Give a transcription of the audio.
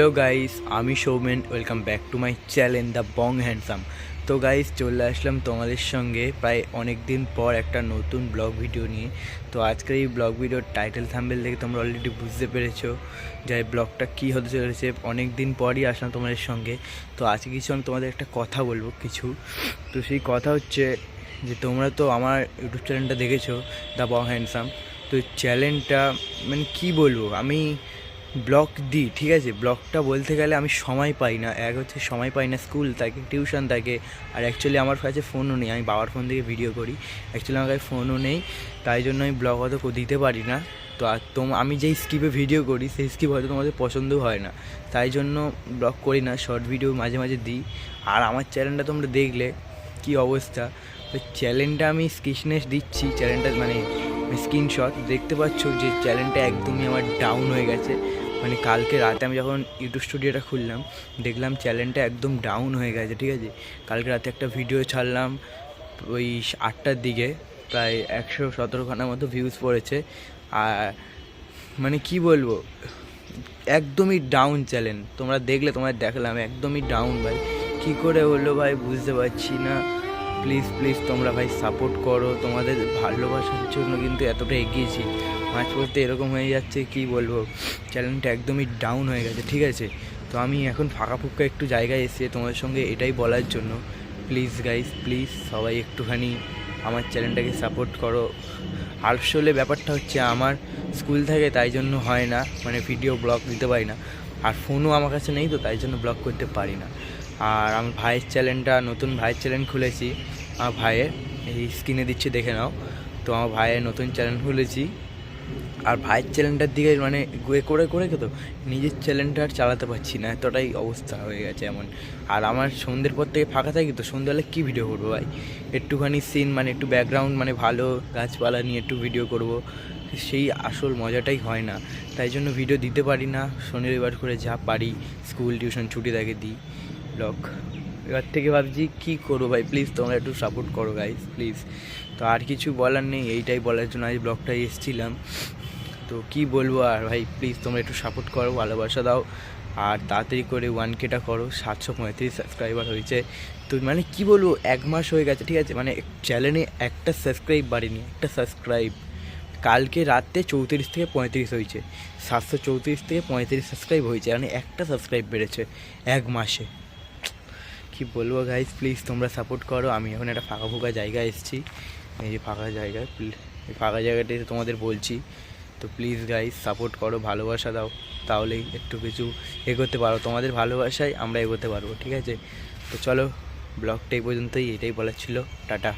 Hello guys, আমি Soumen, welcome back to my channel the Bong handsome. তো guys, চলে আসলাম তোমাদের সঙ্গে প্রায় অনেক দিন পর একটা নতুন ব্লগ ভিডিও নিয়ে। তো আজকের এই ব্লগ ভিডিওর টাইটেল থাম্বেল দেখে তোমরা অলরেডি বুঝতে পেরেছ যে ব্লগটা কী হতে চলেছে। অনেক দিন পরই আসলাম তোমাদের সঙ্গে। তো আজকে কিছু আমি তোমাদের একটা কথা বলব, কিছু। তো সেই কথা হচ্ছে যে তোমরা তো আমার ইউটিউব চ্যানেলটা দেখেছ, দ্য বং হ্যান্ডসাম। তো চ্যানেলটা মানে কি বলব? আমি ব্লগ দিই, ঠিক আছে? ব্লগটা বলতে গেলে আমি সময় পাই না। এক হচ্ছে সময় পাই না স্কুল থাকে টিউশন থাকে আর অ্যাকচুয়ালি আমার কাছে ফোনও নেই, আমি বাবার ফোন থেকে ভিডিও করি। অ্যাকচুয়ালি আমার কাছে ফোনও নেই, তাই জন্য আমি ব্লগ অত দিতে পারি না। তো আর তোম আমি যেই স্কিপে ভিডিও করি, সেই স্কিপ হয়তো তোমাদের পছন্দ হয় না। তাই জন্য ব্লগ করি না শর্ট ভিডিও মাঝে মাঝে দিই। আর আমার চ্যানেলটা তোমরা দেখলে, কি অবস্থা? ওই চ্যানেলটা আমি স্ক্রিননেস দিচ্ছি চ্যানেলটা মানে স্ক্রিনশট দেখতে পাচ্ছ যে চ্যানেলটা একদমই আমার ডাউন হয়ে গেছে। মানে কালকে রাতে আমি যখন ইউটিউব স্টুডিওটা খুললাম, দেখলাম চ্যানেলটা একদম ডাউন হয়ে গেছে, ঠিক আছে? কালকে রাতে একটা ভিডিও ছাড়লাম, ওই আটটার দিকে, প্রায় একশো সতেরোখানার মতো ভিউজ পড়েছে। আর মানে কি বলব, একদমই ডাউন চ্যানেল তোমরা দেখলে তোমার দেখলাম, একদমই ডাউন ভাই। কী করে হলো ভাই, বুঝতে পারছি না। প্লিজ প্লিজ তোমরা ভাই সাপোর্ট করো। তোমাদের ভালোবাসার জন্য কিন্তু এতটা এগিয়েছি। মাঝ পড়তে এরকম হয়ে যাচ্ছে, কি বলব? চ্যানেলটা একদমই ডাউন হয়ে গেছে, ঠিক আছে? তো আমি এখন ফাঁকা ফুক্কা একটু জায়গায় এসে তোমাদের সঙ্গে এটাই বলার জন্য। প্লিজ গাইস প্লিজ সবাই একটুখানি আমার চ্যানেলটাকে সাপোর্ট করো। আসলে ব্যাপারটা হচ্ছে আমার স্কুল থাকে তাই জন্য হয় না মানে ভিডিও ব্লগ দিতে পারি না। আর ফোনও আমার কাছে নেই তো, তাই জন্য ব্লগ করতে পারি না। আর আমার ভাইয়ের চ্যানেলটা নতুন ভাইয়ের চ্যানেল খুলেছি। আমার ভাইয়ের, এই স্ক্রিনে দিচ্ছি, দেখে নাও। তো আমার ভাইয়ের নতুন চ্যানেল খুলেছি। আর ভাইয়ের চ্যানেলটার দিকে মানে এ করে করে তো নিজের চ্যানেলটা আর চালাতে পারছি না। এতটাই অবস্থা হয়ে গেছে এমন। আর আমার সন্ধ্যের পর থেকে ফাঁকা থাকি তো সন্ধ্যেবেলা কী ভিডিও করব ভাই? একটুখানি সিন মানে একটু ব্যাকগ্রাউন্ড মানে ভালো গাছপালা নিয়ে একটু ভিডিও করব। সেই আসল মজাটাই হয় না। তাই জন্য ভিডিও দিতে পারি না। শনি করে যা পারি স্কুল টিউশন ছুটি থাকে দিই। ব্লগ। এবার থেকে ভাবছি কী করব ভাই প্লিজ তোমরা একটু সাপোর্ট করো গাইজ প্লিজ তো আর কিছু বলার নেই, এইটাই বলার জন্য আজ ব্লগটাই এসেছিলাম। তো কি বলব আর ভাই প্লিজ তোমরা একটু সাপোর্ট করো, ভালোবাসা দাও। আর তাড়াতাড়ি করে ওয়ান কেটা করো, সাতশো পঁয়ত্রিশ সাবস্ক্রাইবার হয়েছে। তো মানে কি বলব, এক মাস হয়ে গেছে, ঠিক আছে? মানে চ্যানেলে একটা সাবস্ক্রাইব বাড়েনি, একটা সাবস্ক্রাইব কালকে রাতে চৌত্রিশ থেকে পঁয়ত্রিশ হয়েছে, সাতশো চৌত্রিশ থেকে পঁয়ত্রিশ সাবস্ক্রাইব হয়েছে মানে একটা সাবস্ক্রাইব বেড়েছে এক মাসে। কি বলব গাইজ প্লিজ তোমরা সাপোর্ট করো। আমি এখন একটা ফাঁকা ফুকা জায়গা এসেছি। এই যে ফাঁকা জায়গা এই ফাঁকা জায়গাটাতে তোমাদের বলছি। তো প্লিজ গাইজ সাপোর্ট করো, ভালোবাসা দাও। তাহলেই একটু কিছু এগোতে পারো। তোমাদের ভালোবাসায় আমরা এগোতে পারব, ঠিক আছে? তো চলো, ব্লগটা এই পর্যন্তই, এটাই বলার ছিল। টাটা।